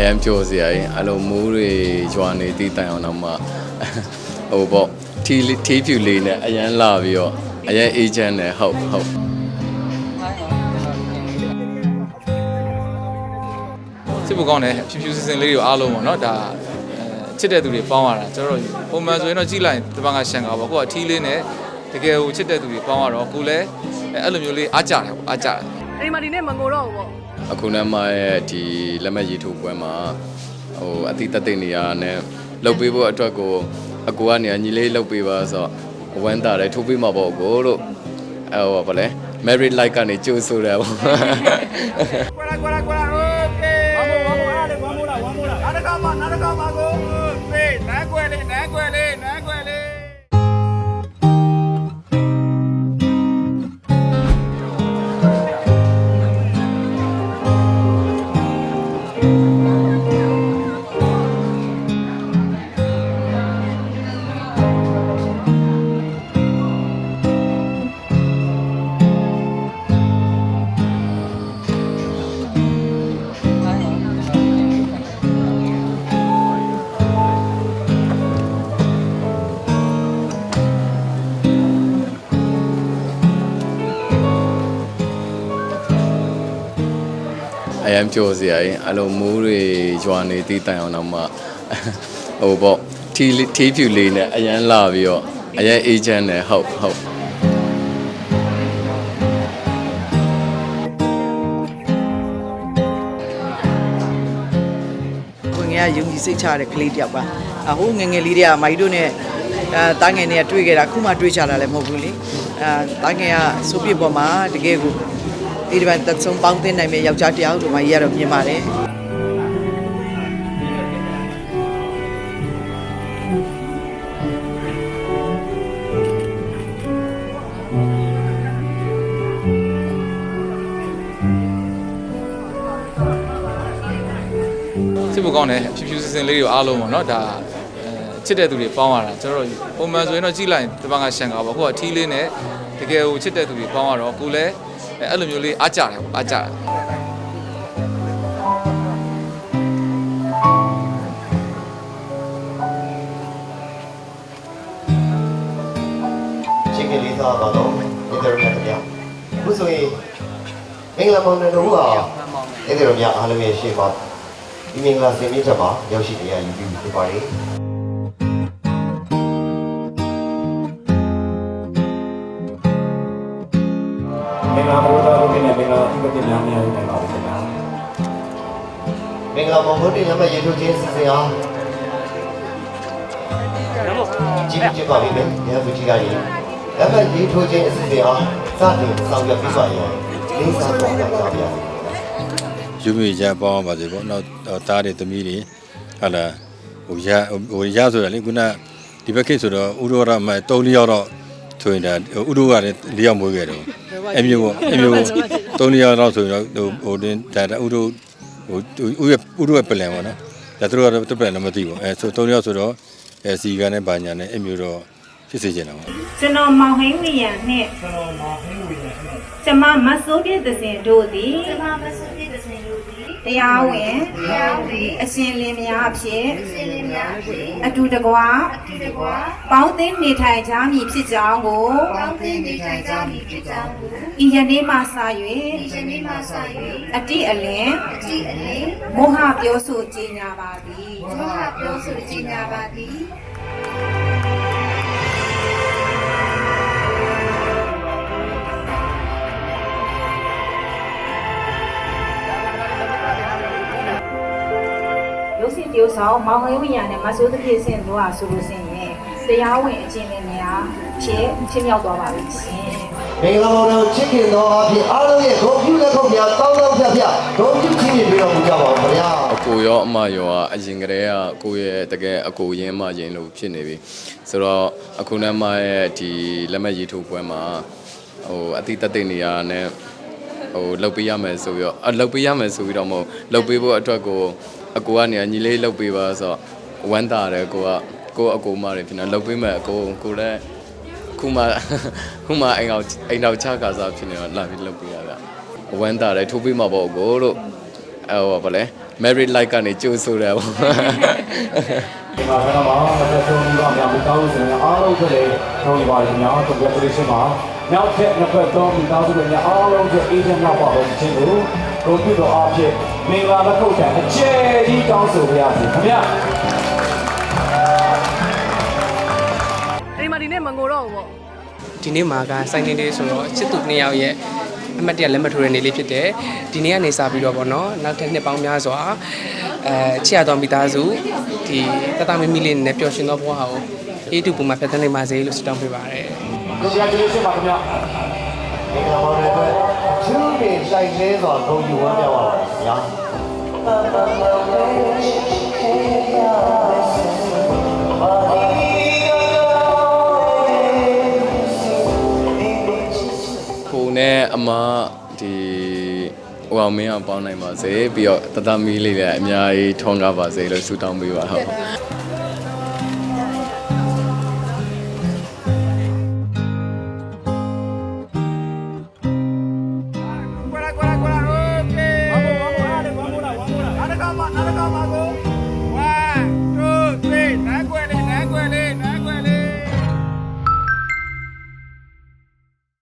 အရန်ပြောစရာကြီးအဲ့လိုမိုးတွေရွာနေတည်တိုင်အောင်တော့မှဟိုပေါ့ထီးထီးဖြူလေးနဲ့အရန်လာပြီးတော့အရန်အေဂျင့်နဲ့ဟုတ်ဟုတ်စစ်ဖို့ကောင်းတယ်ဖြူဖြူစင်စင်လေးတွေအားလုံးပေါ့နော်ဒါအဲချစ်တဲ့သူတွေပေါင်းရတာကျွန်တော်တို့ပုံမှန်ဆိုရင်တော့ကြည့်လိုက်ရင်ဒီဘက်ကရှန်ကာပေါ့ကိုကအထီးလေးနဲ့တကယ်ကိုချစ်တဲ့သူတွေပေါင်းရတော့ကိုလည်းအဲအဲ့လိုမျိုးလေးအားကြတယ်ပေါ့အားကြတယ် အိမ်မှာဒီနေ့မငိုတော့ဘူးပေါ့အခုနမရဲ့ဒီလက်မှတ်ရေးထိုးပွဲမှာဟိုအတိတ်တိတ်နေရနဲ့လုတ်ပေးဖို့အတွက်ကိုအကူကနေညီလေးလုတ်ပေးပါဆိုတော့ဝမ်းတာတယ်ထိုးပေးမှာပေါ့ကိုလို့အဲဟိုဗာလဲ married life ကနေကြိုးဆိုတယ်ပေါ့ Cuela, cuela, cuela, ok. Vamos, vamos, dale, vamos, la, vamos, la. Nada cama, nada cama, go. Sí, nada cuele, nada cuele, nada cuele. အရန်ပြောစရာကြီးအဲ့လိုမိုးတွေရွာနေတည်တိုင်အောင်တော့မှဟိုပေါ့ထီးထီးဖြူလေးနဲ့အရန်လာပြီးတော့အရန်အေဂျင့်နဲ့ဟုတ်ဟုတ်ဝင်ငယ်ကယုံကြည်စိတ်ချတဲ့ကလေးတယောက်ပါအဟိုးငယ်ငယ်လေးတွေကမိုက်တို့နဲ့အဲတားငယ်နဲ့တွေ့ခဲ့တာခုမှတွေ့ချတာလည်းမဟုတ်ဘူးလေအဲတားငယ်ကဆိုပြပေါ်မှာတကယ်ကို ဒီဒီပိုင်းသက်ဆုံးပေါင်းတင်နိုင်မဲ့ယောက်ျားတစ်ယောက်တို့မှရတော့မြင်ပါတယ်စစ်ဖို့ကောင်းတယ်ဖြူဖြူစင်စင်လေးတွေအားလုံးပေါ့နော်ဒါအဲချစ်တဲ့သူတွေပေါင်းရတာကျွန်တော်တို့ပုံမှန်ဆိုရင်တော့ကြည့်လိုက်ရင်ဒီဘက်ကရှန်ကာပေါ့ကိုကအထီးလေးနဲ့တကယ်ကိုချစ်တဲ့သူတွေပေါင်းရတော့ကိုလည်း အဲအဲ့လိုမျိုးလေးအားကြတယ်ပေါ့အားကြတယ်ချင်းကလေးစားပါတော့ဒီလိုမျိုးတရားအခုဆိုရင်မင်္ဂလာမောင်နှံတို့ကအဲ့ဒီလိုများအားလုံးရဲ့ရှေ့မှာဒီမင်္ဂလာစင်မြင့်ချက်မှာရောက်ရှိနေရယူပြီးဖြစ်ပါတယ် မင်္ဂလာအဖြစ်များများနေပါဦးခင်ဗျာမင်္ဂလာမောင်တို့တင်ရမယ့်ရေထုတ်ခြင်းစီစဉ်အားကြည့်ကြပါပြီမယ်။ဒီကကြီးလက်မှတ်ရေးထိုးခြင်းအစီအစဉ်အားစတင်ဆောင်ရွက်ပြီးပါရင်လေးစားပါကြပါဗျာ။ယူမီရပေါင်းပါစေပေါ့နောက်တားတဲ့သမီးတွေဟာလာဟိုရဟိုရဆိုတာလေခုနဒီဘက်ခေတ်ဆိုတော့ဥရောရမ3လျောက်တော့ ဆိုရင်ဒါဥရောကလည်း၄ယောက်မွေးခဲ့တယ်အမျိုးပေါ့အမျိုး3လျောက်တော့ဆိုရင်တော့ဟိုတင်းဒါဥရောဟိုဥရဥရောပလန်ပေါ့နော်ဒါသူတို့ကတော့တပလန်တော့မသိဘူးအဲဆို3လျောက်ဆိုတော့အဲစီကနဲ့ဘာညာနဲ့အမျိုးတော့ဖြစ်စေချင်တာပေါ့ကျွန်တော်မောင်ဟင်းဝီရံနှင့်ကျွန်တော်မောင်ဟင်းဝီရံနှင့်ကျမမဆိုးပြည့်သစဉ်တို့သည်ကျမမဆိုးပြည့်သစဉ် တို့သည်တရားဝင်တရားဝင်အရှင်လင်မယားအဖြစ်အရှင်လင်မယားအဖြစ်အတူတကွာအတူတကွာပေါင်းသင်းနေထိုင်ကြမည်ဖြစ်ကြောင်းကိုပေါင်းသင်းနေထိုင်ကြမည်ဖြစ်ကြောင်းကိုဤယနေ့မှစ၍ဤယနေ့မှစ၍အတိအလင်အတိအလင်မောဟပြောဆိုကြေညာပါသည်မောဟပြောဆိုကြေညာပါသည် ရုပ်ရှင်တရုပ်ဆောင်မောင်ဟင်းဝိညာဉ်နဲ့မဆိုးသဖြင့်ဆင့်တို့ဟာဆိုလို့ရှိရင်တရားဝင်အကျဉ်းလင်းများဖြစ်ချင်းမြောက်သွားပါပြီရှင်မင်္ဂလာမောင်တို့ချစ်ခင်သောအဖြစ်အားလုံးရဲ့ဂုဏ်ပြုလက်ခုပ်များတောင်းတောင်းဖြတ်ဖြတ်ဂုဏ်ပြုခြင်းပြီးတော်မူကြပါဦးခင်ဗျာအကိုရောအမရောကအရင်ကတည်းကကိုရဲ့တကယ်အကိုရင်းမရင်လို့ဖြစ်နေပြီဆိုတော့အခုနမရဲ့ဒီလက်မှတ်ရေးထိုးပွဲမှာဟိုအတိတ်တိတ်နေရနဲ့ဟိုလုတ်ပေးရမယ်ဆိုပြီးတော့အလုတ်ပေးရမယ်ဆိုပြီးတော့မဟုတ်လုတ်ပေးဖို့အတွက်ကို အကိုကနေညီလေးလုတ်ပေးပါဆိုတော့ဝမ်းတာတယ်ကိုကကိုအကိုမတွေဖြစ်နေလုတ်ပေးမယ်အကိုကိုလည်းခုမှခုမှအိမ်အောင်အိမ်တော်ချကားစားဖြစ်နေတော့လာပြီးလုတ်ပေးရတာဝမ်းတာတယ်ထိုးပေးမှာပေါ့ကိုလို့ဟိုဗာလဲ married life ကနေကြိုးဆိုတယ်ပေါ့ဒီမှာကတော့မှာလက်ဆုံးပြီးတော့များမိသားစုစင်အားလုံးတွေထုံးပါတယ်များ congratulation ပါနောက်ထပ်နှစ်ဖက်သုံးမိသားစုတွေများအားလုံးကိုအေးချမ်းနောက်ပါလို့ချင်း ကိုကိုပြုတော်အားဖြင့်မင်္ဂလာလက်ခုပ်တန်အကျယ်ကြီးတောင်းဆိုပါရစေခင်ဗျာအိမ်မှာဒီနေ့မငိုတော့ဘူးပေါ့ဒီနေ့မှာကစိုင်းနေလေးဆိုတော့ချစ်သူနှစ်ယောက်ရဲ့အမတ်တရလက်မထိုးတဲ့နေ့လေးဖြစ်တယ်ဒီနေ့ကနေစပြီးတော့ဗောနော်နောက်ထပ်နှစ်ပေါင်းများစွာအဲချစ်ရတော်မိသားစုဒီတတမမီလေးနဲ့ပျော်ရွှင်သောဘဝကိုအေးတူပုံမှာဖက်သန်းနိုင်ပါစေလို့ဆုတောင်းပေးပါတယ် congratulation ပါခင်ဗျာ မင်္ဂလာပါတဲ့အတွက်သူတွေတိုက်လဲစွာဂုဏ်ယူဝမ်းမြောက်ပါဗျာကိုနဲ့အမဒီဟိုအောင်မင်းအောင်ပေါင်းနိုင်ပါစေပြီးတော့တသမီလေးလည်းအများကြီးထွန်းကားပါစေလို့ဆုတောင်းပေးပါဟုတ်